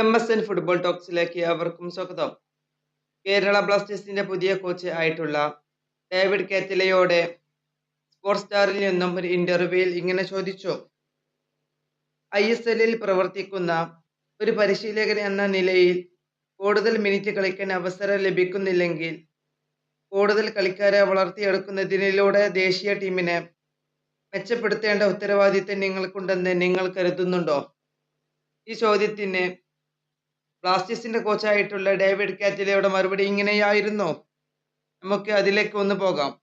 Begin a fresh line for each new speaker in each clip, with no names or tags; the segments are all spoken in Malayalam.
എം എസ് എൻ ഫുട്ബോൾ ടോക്സിലേക്ക് അവർക്കും സ്വാഗതം. കേരള ബ്ലാസ്റ്റേഴ്സിന്റെ പുതിയ കോച്ച് ആയിട്ടുള്ള ഡേവിഡ് കാറ്റിലയോടെ സ്പോർട്സ് സ്റ്റാറിൽ നിന്നും ഒരു ഇന്റർവ്യൂവിൽ ഇങ്ങനെ ചോദിച്ചു. ഐ എസ് എല്ലിൽ പ്രവർത്തിക്കുന്ന ഒരു പരിശീലകൻ എന്ന നിലയിൽ കൂടുതൽ മിനിറ്റ് കളിക്കാൻ അവസരം ലഭിക്കുന്നില്ലെങ്കിൽ കൂടുതൽ കളിക്കാരെ വളർത്തിയെടുക്കുന്നതിലൂടെ ദേശീയ ടീമിനെ മെച്ചപ്പെടുത്തേണ്ട ഉത്തരവാദിത്തം നിങ്ങൾക്കുണ്ടെന്ന് നിങ്ങൾ കരുതുന്നുണ്ടോ? ഈ ചോദ്യത്തിന് ബ്ലാസ്റ്റേഴ്സിന്റെ കോച്ചായിട്ടുള്ള ഡേവിഡ് കാറ്റിലയുടെ മറുപടി ഇങ്ങനെയായിരുന്നു. നമുക്ക് അതിലേക്ക് ഒന്ന് പോകാം.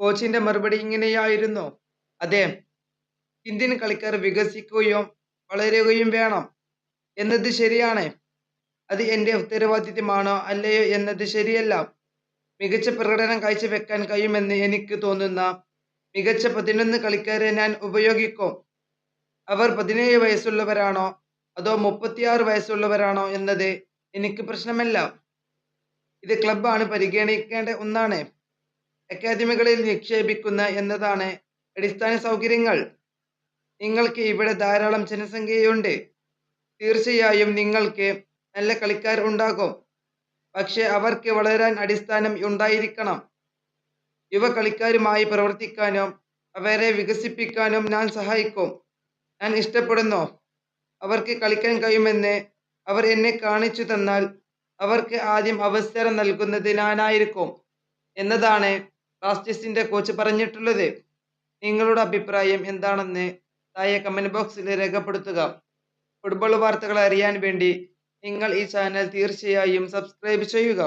കോച്ചിന്റെ മറുപടി ഇങ്ങനെയായിരുന്നു. അതെ ഇന്ത്യൻ കളിക്കാർ വികസിക്കുകയും വളരുകയും വേണം. എന്നത് ശരിയാണ്. അത് എന്റെ ഉത്തരവാദിത്തമാണോ അല്ലയോ എന്നത് ശരിയല്ല. മികച്ച പ്രകടനം കാഴ്ചവെക്കാൻ കഴിയുമെന്ന് എനിക്ക് തോന്നുന്ന മികച്ച പതിനൊന്ന് കളിക്കാരെ ഞാൻ ഉപയോഗിക്കും. അവർ പതിനേഴ് വയസ്സുള്ളവരാണോ അതോ മുപ്പത്തിയാറ് വയസ്സുള്ളവരാണോ എന്നത് എനിക്ക് പ്രശ്നമല്ല. ഇത് ക്ലബ്ബാണ് പരിഗണിക്കേണ്ട ഒന്നാണ്. അക്കാദമികളിൽ നിക്ഷേപിക്കുന്ന എന്നതാണ് അടിസ്ഥാന സൗകര്യങ്ങൾ. നിങ്ങൾക്ക് ഇവിടെ ധാരാളം ജനസംഖ്യയുണ്ട്. തീർച്ചയായും നിങ്ങൾക്ക് നല്ല കളിക്കാർ ഉണ്ടാകും. പക്ഷെ അവർക്ക് വളരാൻ അടിസ്ഥാനം ഉണ്ടായിരിക്കണം. യുവ കളിക്കാരുമായി പ്രവർത്തിക്കാനും അവരെ വികസിപ്പിക്കാനും ഞാൻ സഹായിക്കും. ഞാൻ ഇഷ്ടപ്പെടുന്നു. അവർക്ക് കളിക്കാൻ കഴിയുമെന്ന് അവർ എന്നെ കാണിച്ചു തന്നാൽ അവർക്ക് ആദ്യം അവസരം നൽകുന്നത് ഞാനായിരിക്കും എന്നതാണ് ബ്ലാസ്റ്റേഴ്സിന്റെ കോച്ച് പറഞ്ഞിട്ടുള്ളത്. നിങ്ങളുടെ അഭിപ്രായം എന്താണെന്ന് താഴെ കമന്റ് ബോക്സിൽ രേഖപ്പെടുത്തുക. ഫുട്ബോൾ വാർത്തകൾ അറിയാൻ വേണ്ടി നിങ്ങൾ ഈ ചാനൽ തീർച്ചയായും സബ്സ്ക്രൈബ് ചെയ്യുക.